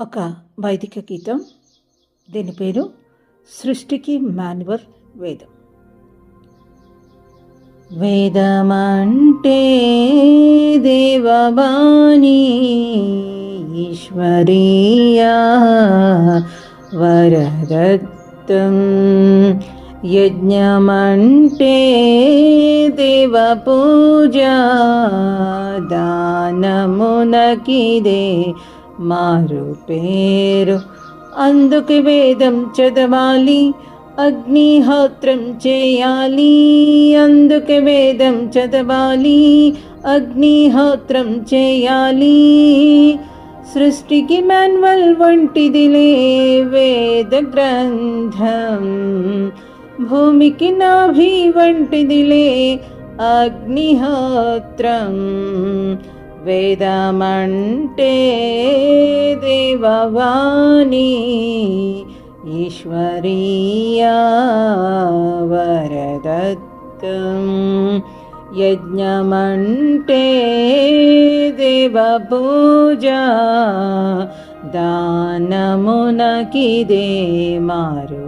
ఒక వైదిక గీతం. దీని పేరు సృష్టికి మాన్యువల్ వేదం. వేదమంటే దేవవాణి ఈశ్వరీయా వరదత్తం. యజ్ఞమంటే దేవపూజ దానమునకిదే మారు పేరు అందుకు వేదం చదవాలి అగ్నిహోత్రం చేయాలి అందుకు వేదం చదవాలి అగ్నిహోత్రం చేయాలి సృష్టికి మాన్వల్ వంటిదిలే వేద గ్రంథం భూమికి నాభి వంటిదిలే అగ్నిహోత్రం वेदमण्टे देववाणी ईश्वरीया वरदत्तं यज्ञमण्टे देवपूजा दानमुनकिदे किदे मारु